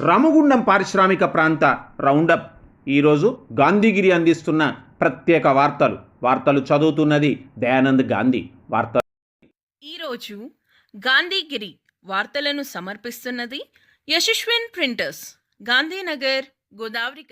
రామగుండం పారిశ్రామిక ప్రాంత రౌండప్. ఈరోజు గాంధీగిరి అందిస్తున్న ప్రత్యేక వార్తలు. వార్తలు చదువుతున్నది దయానంద్ గాంధీ. వార్త ఈరోజు గాంధీగిరి వార్తలను సమర్పిస్తున్నది యశస్విన్ ప్రింటర్స్ గాంధీనగర్ గోదావరి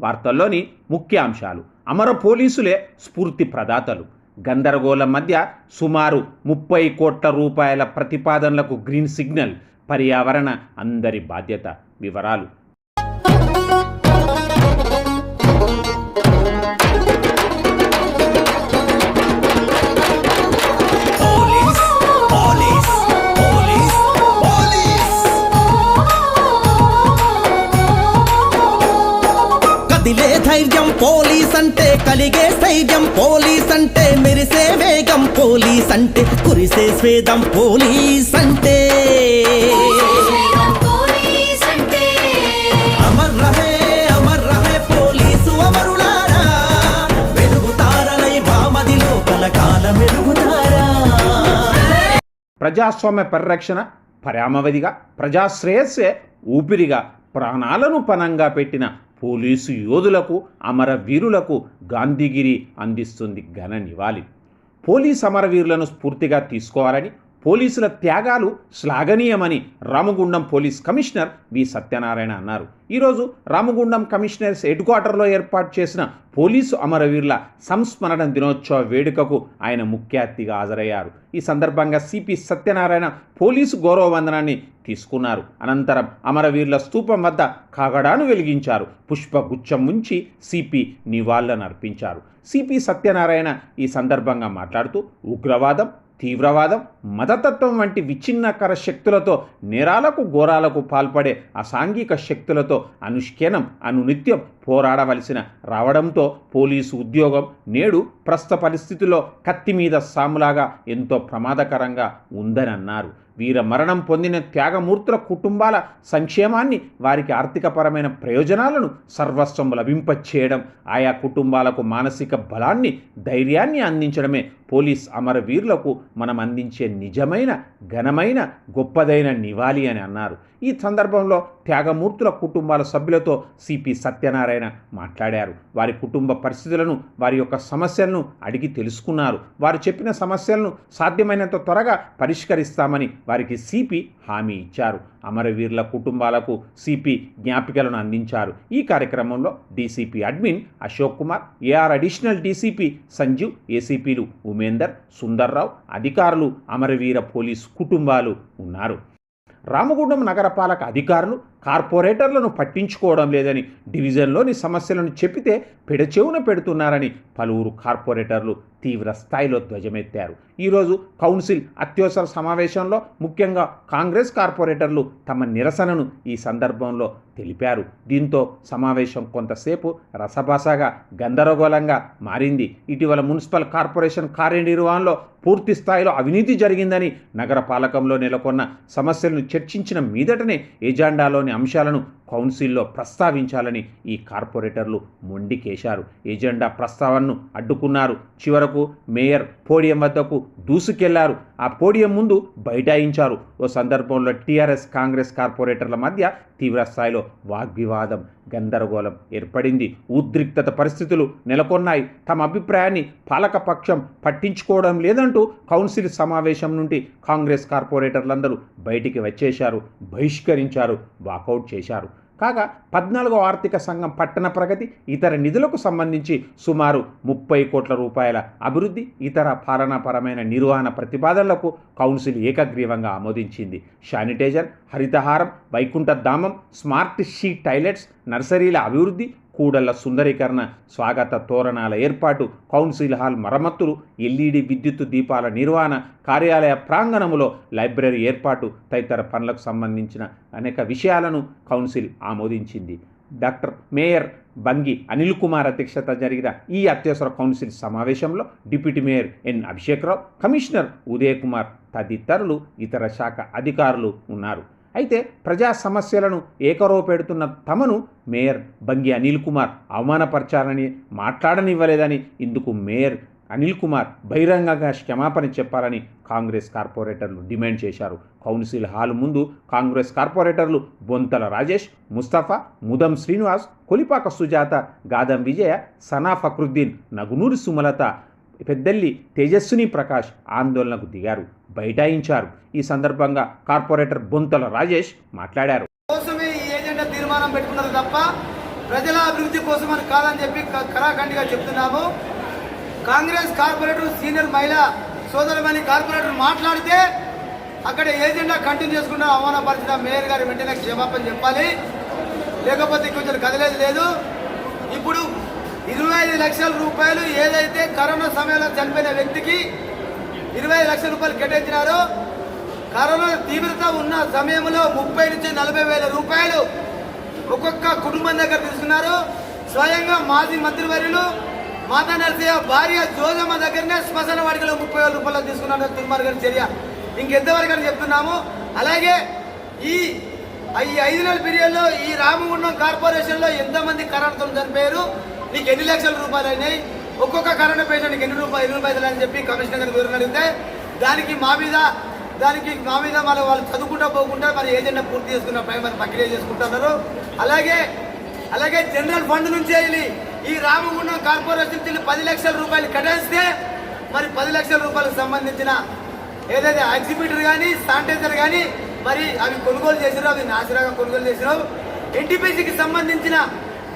వార్తల్లోని ముఖ్యాంశాలు అమర పోలీసులే స్ఫూర్తి ప్రదాతలు. గందరగోళం మధ్య సుమారు ముప్పై కోట్ల రూపాయల ప్రతిపాదనలకు గ్రీన్ సిగ్నల్. పర్యావరణ అందరి బాధ్యత. వివరాలు. కదిలే ధైర్యం పోలీస్ అంటే కలిగే స్థైర్యం పోలీస్ అంటే మెరిసే వేగం పోలీస్ అంటే కురిసే స్వేదం పోలీస్ అంటే ప్రజాస్వామ్య పరిరక్షణ పరామవధిగా ప్రజాశ్రేయస్సే ఊపిరిగా ప్రాణాలను పనంగా పెట్టిన పోలీసు యోధులకు అమరవీరులకు గాంధీగిరి అందిస్తుంది ఘన నివాళి. పోలీస్ అమరవీరులను స్ఫూర్తిగా తీసుకోవాలని పోలీసుల త్యాగాలు శ్లాఘనీయమని Ramagundam police commissioner V Satyanarayana అన్నారు. ఈరోజు రామగుండం కమిషనర్స్ హెడ్ క్వార్టర్లో ఏర్పాటు చేసిన పోలీసు అమరవీరుల సంస్మరణ దినోత్సవ వేడుకకు ఆయన ముఖ్య అతిథిగా హాజరయ్యారు. ఈ సందర్భంగా సిపి సత్యనారాయణ పోలీసు గౌరవ వందనాన్ని తీసుకున్నారు. అనంతరం అమరవీరుల స్తూపం వద్ద కాగడాను వెలిగించారు. పుష్పగుచ్చం ఉంచి సిపి నివాళులను అర్పించారు. సిపి సత్యనారాయణ ఈ సందర్భంగా మాట్లాడుతూ ఉగ్రవాదం తీవ్రవాదం మతతత్వం వంటి విచ్ఛిన్నకర శక్తులతో నేరాలకు ఘోరాలకు పాల్పడే అసాంఘిక శక్తులతో అనుష్కేనం అనునిత్యం పోరాడవలసిన రావడంతో పోలీసు ఉద్యోగం నేడు ప్రస్తుత పరిస్థితుల్లో కత్తి మీద సాములాగా ఎంతో ప్రమాదకరంగా ఉందని అన్నారు వీర మరణం పొందిన త్యాగమూర్తుల కుటుంబాల సంక్షేమాన్ని వారికి ఆర్థికపరమైన ప్రయోజనాలను సర్వస్వం లభింపచేయడం ఆయా కుటుంబాలకు మానసిక బలాన్ని ధైర్యాన్ని అందించడమే పోలీస్ అమరవీరులకు మనం అందించే నిజమైన ఘనమైన గొప్పదైన నివాళి అని అన్నారు. ఈ సందర్భంలో త్యాగమూర్తుల కుటుంబాల సభ్యులతో సిపి సత్యనారాయణ మాట్లాడారు. వారి కుటుంబ పరిస్థితులను వారి యొక్క సమస్యలను అడిగి తెలుసుకున్నారు. వారు చెప్పిన సమస్యలను సాధ్యమైనంత త్వరగా పరిష్కరిస్తామని వారికి సిపి హామీ ఇచ్చారు. అమరవీరుల కుటుంబాలకు సిపి జ్ఞాపికలను అందించారు. ఈ కార్యక్రమంలో DCP admin Ashok Kumar AR additional DCP Sanjeev ఏసీపీలు Umender Sundarrao అధికారులు అమరవీర పోలీస్ కుటుంబాలు ఉన్నారు. రామగుండం నగరపాలక అధికారులు కార్పొరేటర్లను పట్టించుకోవడం లేదని డివిజన్లోని సమస్యలను చెప్పితే పెడచెవున పెడుతున్నారని పలువురు కార్పొరేటర్లు తీవ్ర స్థాయిలో ధ్వజమెత్తారు. ఈరోజు కౌన్సిల్ అత్యవసర సమావేశంలో ముఖ్యంగా కాంగ్రెస్ కార్పొరేటర్లు తమ నిరసనను ఈ సందర్భంలో తెలిపారు. దీంతో సమావేశం కొంతసేపు రసభాసగా గందరగోళంగా మారింది. ఇటీవల మున్సిపల్ కార్పొరేషన్ కార్యనిర్వహణలో పూర్తి స్థాయిలో అవినీతి జరిగిందని నగర పాలకంలో నెలకొన్న సమస్యలను చర్చించిన మీదటనే ఎజెండాలోని అంశాలను కౌన్సిల్లో ప్రస్తావించాలని ఈ కార్పొరేటర్లు మొండికేశారు. ఎజెండా ప్రస్తావనను అడ్డుకున్నారు. చివరకు మేయర్ పోడియం వద్దకు దూసుకెళ్ళారు. ఆ పోడియం ముందు బైఠాయించారు. ఓ సందర్భంలో టీఆర్ఎస్ కాంగ్రెస్ కార్పొరేటర్ల మధ్య తీవ్రస్థాయిలో వాగ్వివాదం గందరగోళం ఏర్పడింది. ఉద్రిక్తత పరిస్థితులు నెలకొన్నాయి. తమ అభిప్రాయాన్ని పాలకపక్షం పట్టించుకోవడం లేదంటూ కౌన్సిల్ సమావేశం నుండి కాంగ్రెస్ కార్పొరేటర్లందరూ బయటికి వచ్చేశారు బహిష్కరించారు వాకౌట్ చేశారు. కాగా పద్నాలుగో ఆర్థిక సంఘం పట్టణ ప్రగతి ఇతర నిధులకు సంబంధించి సుమారు ముప్పై కోట్ల రూపాయల అభివృద్ధి ఇతర పాలనాపరమైన నిర్వహణ ప్రతిపాదనలకు కౌన్సిల్ ఏకగ్రీవంగా ఆమోదించింది. Sanitiser Harithaharam Vaikuntha Dhamam smart she toilets నర్సరీల అభివృద్ధి కూడళ్ళ సుందరీకరణ స్వాగత తోరణాల ఏర్పాటు కౌన్సిల్ హాల్ మరమ్మతులు ఎల్ఈడి విద్యుత్ దీపాల నిర్వహణ కార్యాలయ ప్రాంగణములో లైబ్రరీ ఏర్పాటు తదితర పనులకు సంబంధించిన అనేక విషయాలను కౌన్సిల్ ఆమోదించింది. డాక్టర్ మేయర్ బంగి అనిల్ కుమార్ అధ్యక్షత జరిగిన ఈ అత్యవసర కౌన్సిల్ సమావేశంలో deputy mayor N Abhishek Rao commissioner Uday Kumar తదితరులు ఇతర శాఖ అధికారులు ఉన్నారు. అయితే ప్రజా సమస్యలను ఏకరవపెడుతున్న తమను మేయర్ బంగి అనిల్ కుమార్ అవమానపరచాలని మాట్లాడనివ్వలేదని ఇందుకు మేయర్ అనిల్ కుమార్ బహిరంగంగా క్షమాపణ చెప్పాలని కాంగ్రెస్ కార్పొరేటర్లు డిమాండ్ చేశారు. కౌన్సిల్ హాల్ ముందు కాంగ్రెస్ కార్పొరేటర్లు బొంతల రాజేష్ ముస్తఫా ముదం శ్రీనివాస్ కొలిపాక సుజాత గాదం విజయ సనా ఫక్రుద్దీన్ నగునూరి సుమలత పెద్దల్లి తేజస్విని ప్రకాష్ ఆందోళనకు దిగారు బైఠాయించారు. ఈ సందర్భంగా కార్పొరేటర్ బొంతల రాజేష్ మాట్లాడారు. కోసమే ఈ ఏజెండా తీర్మానం పెట్టుకున్నారు తప్ప ప్రజల అభివృద్ధి కోసం అని కాదని చెప్పి క- కరాఖండిగా చెప్తున్నాము. కాంగ్రెస్ కార్పొరేటర్ సీనియర్ మహిళా సోదరమని కార్పొరేటర్ మాట్లాడితే అక్కడ ఏజెండా కంటిన్యూ చేసుకుంటూ అవమానపరిచిన మేయర్ గారి వెంటనే క్షమాపణ చెప్పాలి. లేకపోతే కొంచెం కదలేదు లేదు. ఇప్పుడు ఇరవై ఐదు లక్షల రూపాయలు ఏదైతే కరోనా సమయంలో చనిపోయిన వ్యక్తికి ఇరవై ఐదు లక్షల రూపాయలు కేటాయించినారో కరోనా తీవ్రత ఉన్న సమయంలో ముప్పై నుంచి నలభై వేల రూపాయలు ఒక్కొక్క కుటుంబం దగ్గర తీసుకున్నారు. స్వయంగా మాజీ మంత్రివర్యులు మాతా నరసయ్య భార్య జోజమ్మ దగ్గరనే శ్మశాన వాడికలో ముప్పై వేల రూపాయలు తీసుకున్నారు తిరుమల గారి చర్య. ఇంకెంతవరకు అని చెప్తున్నాము. అలాగే ఈ ఈ ఐదు నెలల పీరియడ్లో ఈ రామగుండం కార్పొరేషన్లో ఎంతమంది కరోనాతో చనిపోయారు? నీకు ఎన్ని లక్షల రూపాయలు అయినాయి? ఒక్కొక్క కరోనా పేషెంట్కి ఎన్ని రూపాయలు ఎన్ని రూపాయలు అని చెప్పి కమిషనర్ గారికి వివరణ అడిగితే దానికి మా మీద దానికి మా మీద మరి వాళ్ళు చదువుకుంటా పోకుండా మరి ఏజెండా పూర్తి చేసుకున్న పై మరి ప్రక్రియ చేసుకుంటున్నారు అలాగే అలాగే జనరల్ ఫండ్ నుంచి వెళ్ళి ఈ రామగుండం కార్పొరేషన్ నుంచి పది లక్షల రూపాయలు కట్టేస్తే మరి పది లక్షల రూపాయలకు సంబంధించిన ఏదైతే ఎగ్జిబిటర్ కానీ శానిటైజర్ కానీ మరి అవి కొనుగోలు చేసినారు అవి నాసిరాగా కొనుగోలు చేసినారు ఎన్టీపీసీకి సంబంధించిన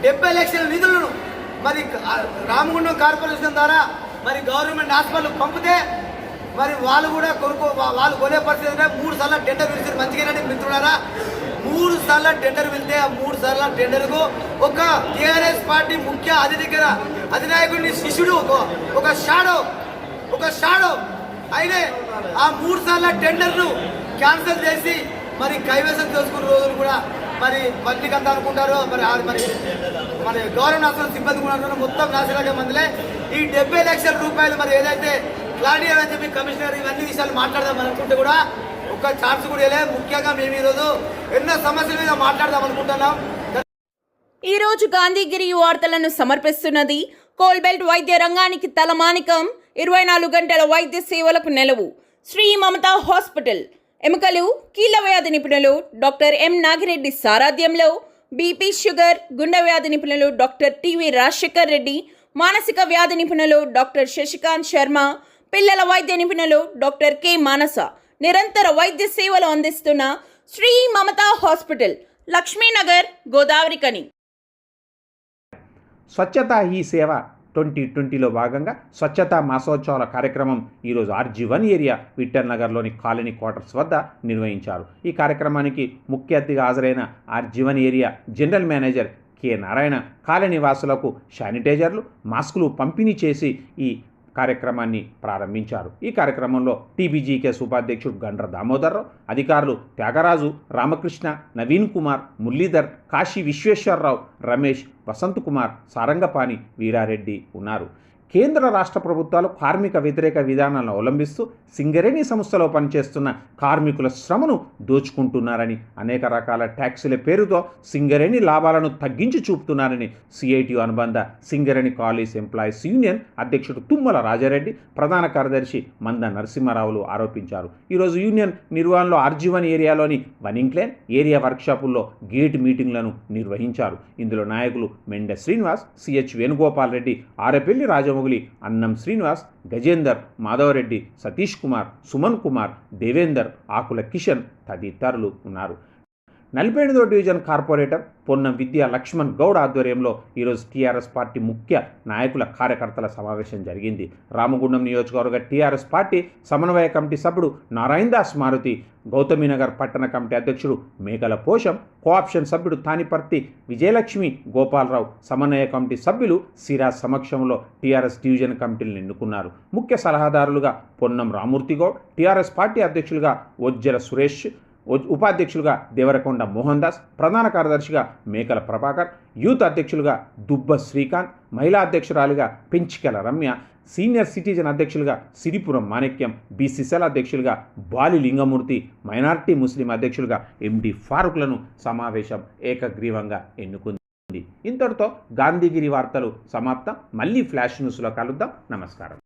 డెబ్బై లక్షల నిధులను మరి రామగుండం కార్పొరేషన్ ద్వారా మరి గవర్నమెంట్ హాస్పిటల్ పంపితే మరి వాళ్ళు కూడా కొనుక్కో వాళ్ళు కొనే పరిస్థితి మూడు సార్లు టెండర్ పిలిచారు. మంచిగానే మిత్రులారా. మూడు సార్లు టెండర్ వెళ్తే ఆ మూడు సార్లు టెండర్కు ఒక టీఆర్ఎస్ పార్టీ ముఖ్య అధికార అధినాయకుడిని శిష్యుడు ఒక ఒక షాడో ఒక షాడో. అయితే ఆ మూడు సార్ల టెండర్ను క్యాన్సిల్ చేసి మరి కైవసం చేసుకున్న రోజులు కూడా మరి పబ్లిక్ అంతా అనుకుంటారు మరి మరి మరి గవర్నమెంట్ హాస్పిటల్ సిబ్బంది కూడా మొత్తం నాశనగా మందిలే. ఈ డెబ్బై లక్షల రూపాయలు మరి ఏదైతే క్లారిటీ అని చెప్పి కమిషనర్ ఇవన్నీ విషయాలు మాట్లాడదాం అనుకుంటే కూడా ఒక ఛాన్స్ కూడా లేదు ముఖ్యంగా మేము ఈరోజు ఎన్నో సమస్యల మీద మాట్లాడదాం అనుకుంటున్నాం. ఈరోజు గాంధీగిరి వార్తలను సమర్పిస్తున్నది కోల్బెల్ట్ వైద్య రంగానికి తలమానికం. ఇరవై నాలుగు గంటల వైద్య సేవలకు నెలవు. శ్రీ మమతా హాస్పిటల్. ఎముకలు కీళ్ళ వ్యాధి నిపుణులు డాక్టర్ ఎం నాగిరెడ్డి సారథ్యంలో బీపీ షుగర్ గుండె వ్యాధి నిపుణులు డాక్టర్ టివి రాజశేఖర్ రెడ్డి మానసిక వ్యాధి నిపుణులు డాక్టర్ శశికాంత్ శర్మ పిల్లల వైద్య నిపుణులు డాక్టర్ కె మానస. నిరంతర వైద్య సేవలు అందిస్తున్న శ్రీ మమతా హాస్పిటల్ లక్ష్మీనగర్ గోదావరి కని. స్వచ్ఛత ఈ సేవ. ట్వంటీ ట్వంటీలో భాగంగా స్వచ్ఛతా మాసోత్సవాల కార్యక్రమం ఈరోజు ఆర్జీ వన్ ఏరియా విఠల్ నగర్లోని కాలనీ క్వార్టర్స్ వద్ద నిర్వహించారు. ఈ కార్యక్రమానికి ముఖ్య అతిథిగా హాజరైన RG one area general manager K Narayana colony వాసులకు శానిటైజర్లు మాస్కులు పంపిణీ చేసి ఈ కార్యక్రమాన్ని ప్రారంభించారు. ఈ కార్యక్రమంలో టీబీజీకేఎస్ ఉపాధ్యక్షుడు గండ్ర దామోదర్రావు అధికారులు త్యాగరాజు రామకృష్ణ నవీన్ కుమార్ మురళీధర్ కాశీ విశ్వేశ్వరరావు రమేష్ వసంత్ కుమార్ సారంగపాణి వీరారెడ్డి ఉన్నారు. కేంద్ర రాష్ట్ర ప్రభుత్వాలు కార్మిక వ్యతిరేక విధానాలను అవలంబిస్తూ సింగరేణి సంస్థలో పనిచేస్తున్న కార్మికుల శ్రమను దోచుకుంటున్నారని అనేక రకాల ట్యాక్సుల పేరుతో సింగరేణి లాభాలను తగ్గించి చూపుతున్నారని సిఐటియు అనుబంధ సింగరేణి కాలేజ్ ఎంప్లాయీస్ యూనియన్ అధ్యక్షుడు తుమ్మల రాజారెడ్డి ప్రధాన కార్యదర్శి మంద నరసింహారావులు ఆరోపించారు. ఈరోజు యూనియన్ నిర్వహణలో ఆర్జీవన్ ఏరియాలోని వనింగ్లేన్ ఏరియా వర్క్షాపుల్లో గేట్ మీటింగ్లను నిర్వహించారు. ఇందులో నాయకులు మెండె శ్రీనివాస్ సిహెచ్ వేణుగోపాల్ రెడ్డి ఆరెపల్లి రాజమౌళి అన్నం శ్రీనివాస్ గజేందర్ మాధవరెడ్డి సతీష్ కుమార్ సుమన్ కుమార్ దేవేందర్ ఆకుల కిషన్ తదితరులు ఉన్నారు. నలభై ఎనిమిదో డివిజన్ కార్పొరేటర్ పొన్నం విద్యా లక్ష్మణ్ గౌడ్ ఆధ్వర్యంలో ఈరోజు టీఆర్ఎస్ పార్టీ ముఖ్య నాయకుల కార్యకర్తల సమావేశం జరిగింది. రామగుండం నియోజకవర్గ టీఆర్ఎస్ పార్టీ సమన్వయ కమిటీ సభ్యుడు నారాయణ దాస్ మారుతి గౌతమినగర్ పట్టణ కమిటీ అధ్యక్షుడు మేఘల పోషం కోఆప్షన్ సభ్యుడు తానిపర్తి విజయలక్ష్మి గోపాలరావు సమన్వయ కమిటీ సభ్యులు సిరాజ్ సమక్షంలో టీఆర్ఎస్ డివిజన్ కమిటీలను ఎన్నుకున్నారు ముఖ్య సలహాదారులుగా పొన్నం రామూర్తి గౌడ్ టీఆర్ఎస్ పార్టీ అధ్యక్షులుగా వజ్జల సురేష్ ఉపాధ్యక్షులుగా దేవరకొండ మోహన్ దాస్ ప్రధాన కార్యదర్శిగా మేకల ప్రభాకర్ యూత్ అధ్యక్షులుగా దుబ్బ శ్రీకాంత్ మహిళా అధ్యక్షురాలుగా పెంచికల రమ్య సీనియర్ సిటిజన్ అధ్యక్షులుగా సిరిపురం మాణిక్యం బీసీసీఎల్ అధ్యక్షులుగా బాలి లింగమూర్తి మైనార్టీ ముస్లిం అధ్యక్షులుగా ఎండి ఫారూక్లను సమావేశం ఏకగ్రీవంగా ఎన్నుకుంది. ఇంతటితో గాంధీగిరి వార్తలు సమాప్తం. మళ్ళీ ఫ్లాష్ న్యూస్లో కలుద్దాం. నమస్కారం.